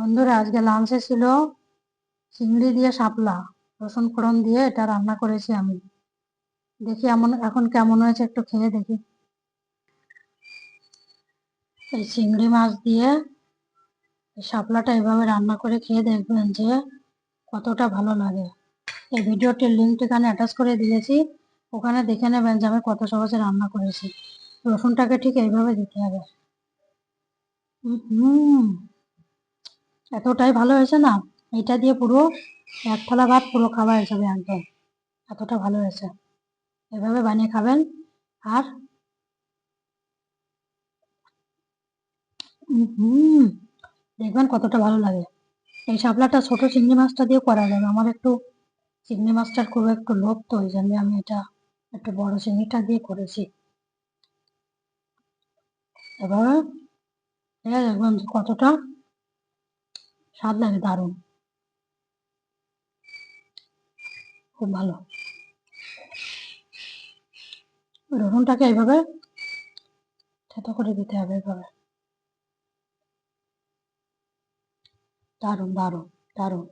বন্ধুরা, আজকে লাঞ্চে ছিল চিংড়ি দিয়ে শাপলা, রসুন ফোড়ন দিয়ে এটা রান্না করেছি আমি। দেখি এমন, এখন কেমন হয়েছে একটু খেয়ে দেখি। এই চিংড়ি মাছ দিয়ে শাপলাটা এভাবে রান্না করে খেয়ে দেখবেন যে কতটা ভালো লাগে। এই ভিডিওটির লিঙ্কটি এখানে অ্যাটাচ করে দিয়েছি, ওখানে দেখে নেবেন যে আমি কত সহজে রান্না করেছি। রসুনটাকে ঠিক এইভাবে দিতে হবে। হুম। এতটাই ভালো হয়েছে না? এটা দিয়ে পুরো এক থালা ভাত পুরো খাওয়া যাবে একদম এতটা ভালো হয়েছে। এভাবে বানিয়ে খাবেন আর হুম, দেখবেন কতটা ভালো লাগে। এই শাপলাটা ছোট চিংড়ি মাছটা দিয়ে করা যাবে আমার একটু চিংড়ি মাছটার খুব একটু লোভ তো, ওই জন্য আমি এটা একটু বড় চিংড়িটা দিয়ে করেছি। এবার দেখবেন কতটা স্বাদ লাগে দারুণ। খুব ভালো। রসুনটাকে এইভাবে থেতো করে দিতে হবে এইভাবে দারুণ দারুণ দারুণ।